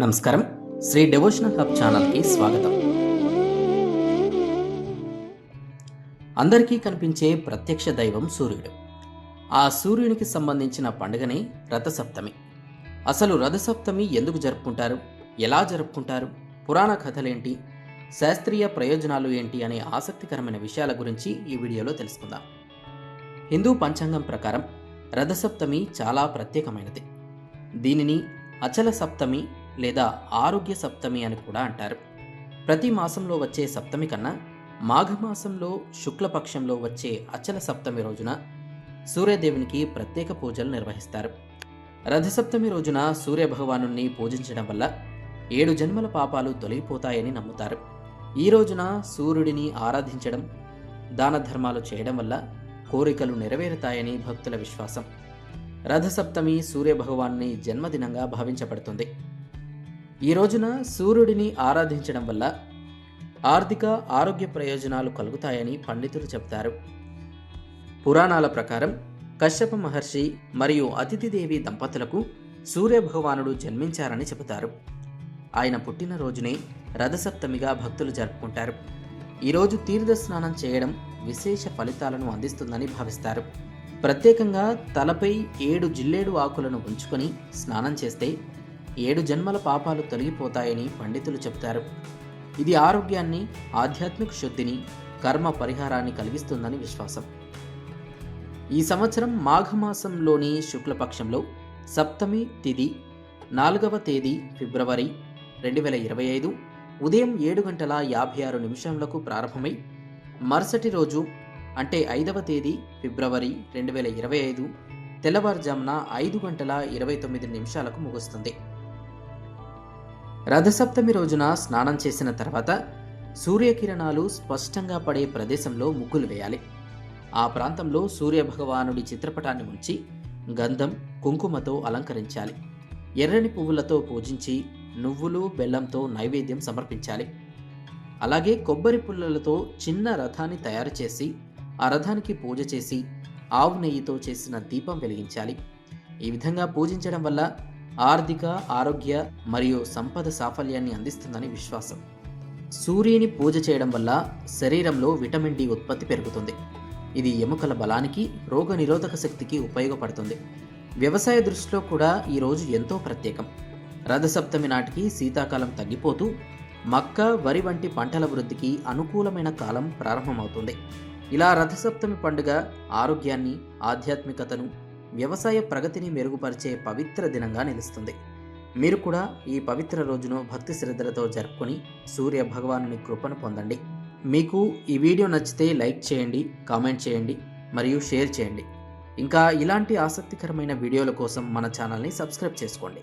నమస్కారం. Shri devotional hub ఛానల్కి స్వాగతం. అందరికీ కనిపించే ప్రత్యక్ష దైవం సూర్యుడు. ఆ సూర్యునికి సంబంధించిన పండుగనే రథసప్తమి. అసలు రథసప్తమి ఎందుకు జరుపుకుంటారు? ఎలా జరుపుకుంటారు? పురాణ కథలేంటి? శాస్త్రీయ ప్రయోజనాలు ఏంటి అనే ఆసక్తికరమైన విషయాల గురించి ఈ వీడియోలో తెలుసుకుందాం. హిందూ పంచాంగం ప్రకారం రథసప్తమి చాలా ప్రత్యేకమైనది. దీనిని అచల సప్తమి లేదా ఆరోగ్య సప్తమి అని కూడా అంటారు. ప్రతి మాసంలో వచ్చే సప్తమి కన్నా మాఘమాసంలో శుక్లపక్షంలో వచ్చే అచల సప్తమి రోజున సూర్యదేవునికి ప్రత్యేక పూజలు నిర్వహిస్తారు. రథసప్తమి రోజున సూర్యభగవాను పూజించడం వల్ల ఏడు జన్మల పాపాలు తొలగిపోతాయని నమ్ముతారు. ఈ రోజున సూర్యుడిని ఆరాధించడం దాన ధర్మాలు చేయడం వల్ల కోరికలు నెరవేరుతాయని భక్తుల విశ్వాసం. రథసప్తమి సూర్యభగవాన్ని జన్మదినంగా భావించబడుతుంది. ఈ రోజున సూర్యుడిని ఆరాధించడం వల్ల ఆర్థిక ఆరోగ్య ప్రయోజనాలు కలుగుతాయని పండితులు చెబుతారు. పురాణాల ప్రకారం కశ్యప మహర్షి మరియు అతిథిదేవి దంపతులకు సూర్యభగవానుడు జన్మించారని చెబుతారు. ఆయన పుట్టినరోజునే రథసప్తమిగా భక్తులు జరుపుకుంటారు. ఈరోజు తీర్థ స్నానం చేయడం విశేష ఫలితాలను అందిస్తుందని భావిస్తారు. ప్రత్యేకంగా తలపై ఏడు జిల్లేడు ఆకులను ఉంచుకొని స్నానం చేస్తే ఏడు జన్మల పాపాలు తొలగిపోతాయని పండితులు చెప్తారు. ఇది ఆరోగ్యాన్ని ఆధ్యాత్మిక శుద్ధిని కర్మ పరిహారాన్ని కలిగిస్తుందని విశ్వాసం. ఈ సంవత్సరం మాఘమాసంలోని శుక్లపక్షంలో సప్తమి తిథి నాలుగవ తేదీ ఫిబ్రవరి రెండు వేల ఇరవై ఐదు ఉదయం ఏడు గంటల యాభై ఆరు నిమిషంలకు ప్రారంభమై మరుసటి రోజు అంటే ఐదవ తేదీ ఫిబ్రవరి రెండు వేల ఇరవై ఐదు తెల్లవారుజామున ఐదు గంటల ఇరవై తొమ్మిది నిమిషాలకు ముగుస్తుంది. రథసప్తమి రోజున స్నానం చేసిన తర్వాత సూర్యకిరణాలు స్పష్టంగా పడే ప్రదేశంలో ముగ్గులు వేయాలి. ఆ ప్రాంతంలో సూర్యభగవానుడి చిత్రపటాన్ని ఉంచి గంధం కుంకుమతో అలంకరించాలి. ఎర్రని పువ్వులతో పూజించి నువ్వులు బెల్లంతో నైవేద్యం సమర్పించాలి. అలాగే కొబ్బరి పుల్లలతో చిన్న రథాన్ని తయారు చేసి ఆ రథానికి పూజ చేసి ఆవు నెయ్యితో చేసిన దీపం వెలిగించాలి. ఈ విధంగా పూజించడం వల్ల ఆర్థిక ఆరోగ్య మరియు సంపద సాఫల్యాన్ని అందిస్తుందని విశ్వాసం. సూర్యుని పూజ చేయడం వల్ల శరీరంలో విటమిన్ డి ఉత్పత్తి పెరుగుతుంది. ఇది ఎముకల బలానికి రోగ నిరోధక శక్తికి ఉపయోగపడుతుంది. వ్యవసాయ దృష్టిలో కూడా ఈ రోజు ఎంతో ప్రత్యేకం. రథసప్తమి నాటికి శీతాకాలం తగ్గిపోతూ మక్క వరి వంటి పంటల వృద్ధికి అనుకూలమైన కాలం ప్రారంభమవుతుంది. ఇలా రథసప్తమి పండుగ ఆరోగ్యాన్ని ఆధ్యాత్మికతను వ్యవసాయ ప్రగతిని మెరుగుపరిచే పవిత్ర దినంగా నిలుస్తుంది. మీరు కూడా ఈ పవిత్ర రోజును భక్తి శ్రద్ధలతో జరుపుకొని సూర్య భగవానుని కృపను పొందండి. మీకు ఈ వీడియో నచ్చితే లైక్ చేయండి కామెంట్ చేయండి మరియు షేర్ చేయండి. ఇంకా ఇలాంటి ఆసక్తికరమైన వీడియోల కోసం మన ఛానల్ని సబ్స్క్రైబ్ చేసుకోండి.